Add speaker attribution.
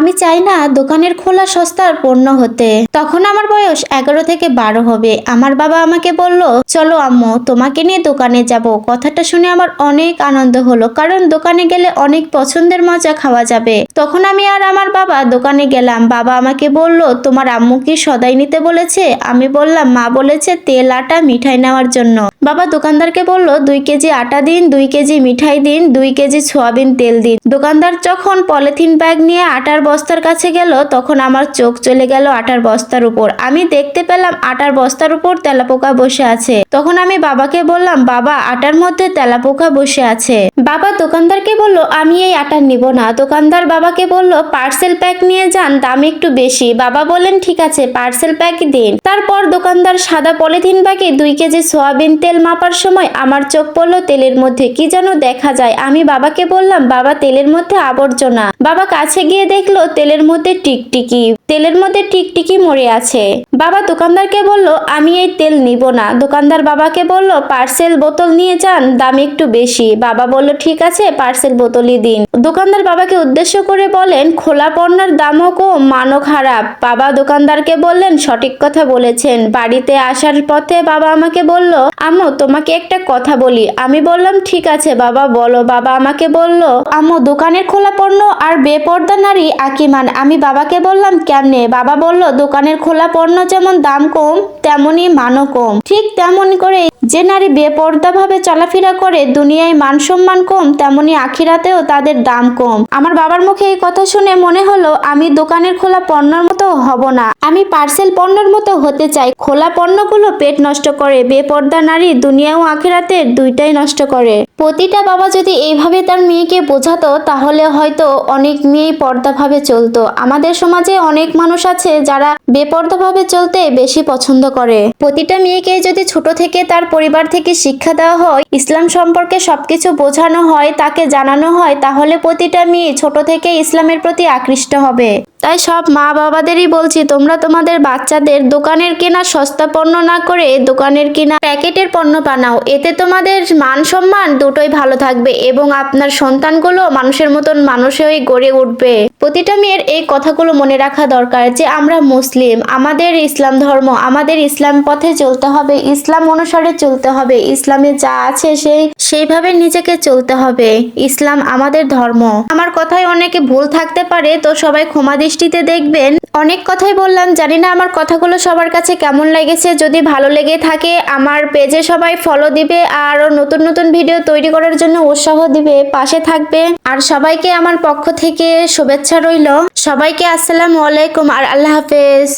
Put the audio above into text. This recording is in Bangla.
Speaker 1: আমি চাই না দোকানের খোলা সস্তার পণ্য হতে। তখন আমার বয়স এগারো থেকে বারো হবে। আমার বাবা আমাকে বলল, চলো আম্মু, তোমাকে নিয়ে দোকানে যাব। কথাটা শুনে আমার অনেক আনন্দ হলো, কারণ দোকানে গেলে অনেক পছন্দের মজা খাওয়া যাবে। তখন আমি আর আমার বাবা দোকানে গেলাম। বাবা আমাকে বলল, তোমার আম্মু কি সদাই নিতে বলেছে? আমি বললাম, মা বলেছে তেল, আটা, মিঠাই নেওয়ার জন্য। বাবা দোকানদারকে বলল, দুই কেজি আটা দিন, দুই কেজি মিঠাই দিন, দুই কেজি সোয়াবিন তেল দিন। দোকানদার যখন পলিথিন ব্যাগ নিয়ে আটার বস্তার কাছে গেল, তখন আমার চোখ চলে গেল আটার বস্তার উপর। আমি দেখতে পেলাম আটার বস্তার উপর তেলাপোকা বসে আছে। তখন আমি বাবাকে বললাম, বাবা, আটার মধ্যে তেলাপোকা বসে আছে। বাবা দোকানদারকে বলল, আমি এই আটা নিব না। দোকানদার বাবাকে বলল, পার্সেল প্যাক নিয়ে যান, দাম একটু বেশি। বাবা বললেন, ঠিক আছে, পার্সেল প্যাক দিন। তারপর দোকানদার সাদা পলিথিন ব্যাগে দুই কেজি সোয়াবিন তেল মাপার সময় আমার চোখ পড়ল তেলের মধ্যে, কি যেন দেখা যায়। আমি বাবাকে বললাম, বাবা, তেলের মধ্যে আবর্জনা। বাবা কাছে গিয়ে দেখল, তেলের মধ্যে টিকটিকি, তেলের মধ্যে টিকটিকি মরে আছে। বাবা দোকানদারকে বলল, আমি এই তেল নিব না। দোকানদার বাবাকে বলল, পার্সেল বোতল নিয়ে যান, দাম একটু বেশি। বাবা বলল ঠিক আছে পার্সেল বোতলই দিন। দোকানদার বাবাকে উদ্দেশ্য করে বলেন, খোলা পণ্যের দামও কম, মানও খারাপ। বাবা দোকানদারকে বললেন, সঠিক কথা বলেছেন। বাড়িতে আসার পথে বাবা আমাকে বলল, আম্মু, তোমাকে একটা কথা বলি। আমি বললাম, ঠিক আছে, বাবা, বলো। বাবা আমাকে বলল, আম্মু, দোকানের খোলা পণ্য আর বেপর্দা নারী আকিমান। আমি বাবাকে বললাম, কেমনে? বাবা বলল, দোকানের খোলা পণ্য যেমন দাম কম তেমনি মানও কম। ঠিক তেমন করে যে নারী বেপর্দা ভাবে চলাফেরা করে, দুনিয়ায় মান সম্মান কম, তেমনি আখিরাতেও তাদের দাম কম। আমার বাবার মুখে এই কথা শুনে মনে হলো, আমি দোকানের খোলা পণ্যর মতো হব না। আমি পার্সেল পণ্যর মতো হতে চাই। খোলা পণ্যগুলো পেট নষ্ট করে, বেপর্দা নারী দুনিয়া ও আখিরাতের দুইটাই নষ্ট করে। প্রতিটা বাবা যদি এইভাবে তার মেয়েকে বোঝাতো, তাহলে হয়তো অনেক মেয়েই পর্দাভাবে চলতো। আমাদের সমাজে অনেক মানুষ আছে যারা বেপর্দাভাবে চলতে বেশি পছন্দ করে। প্রতিটা মেয়েকে যদি ছোট থেকে তার পরিবার থেকে শিক্ষা দেওয়া হয়, ইসলাম সম্পর্কে সবকিছু বোঝানো হয়, তাকে জানানো হয়, তাহলে প্রতিটা মেয়ে ছোট থেকে ইসলামের প্রতি আকৃষ্ট হবে। তাই সব মা বাবাদেরই বলছি, তোমরা তোমাদের বাচ্চাদের দোকানের কেনা সস্তা পণ্য না করে দোকানের কেনা প্যাকেটের পণ্য বানাও। এতে তোমাদের মান সম্মান দুটোই ভালো থাকবে এবং আপনার সন্তানগুলো মানুষের মতন মানুষই গড়ে উঠবে। প্রতিটা মেয়ের এই কথাগুলো মনে রাখা দরকার যে, আমরা মুসলিম, আমাদের ইসলাম ধর্ম, আমাদের ইসলাম পথে চলতে হবে, ইসলাম অনুসারে চলতে হবে, ইসলামে যা আছে সেই, সেইভাবে নিজেকে চলতে হবে। ইসলাম আমাদের ধর্ম। আমার কথায় অনেকে ভুল থাকতে পারে, তো সবাই ক্ষমা দৃষ্টিতে দেখবেন। অনেক কথাই বললাম, জানি না আমার কথাগুলো সবার কাছে কেমন লেগেছে। যদি ভালো লেগে থাকে, আমার পেজে সবাই ফলো দিবে আর নতুন নতুন ভিডিও তৈরি করার জন্য উৎসাহ দিবে। পাশে থাকবে। আর সবাইকে আমার পক্ষ থেকে শুভেচ্ছা রইল। সবাইকে আসসালাম আলাইকুম আর আল্লাহ হাফেজ।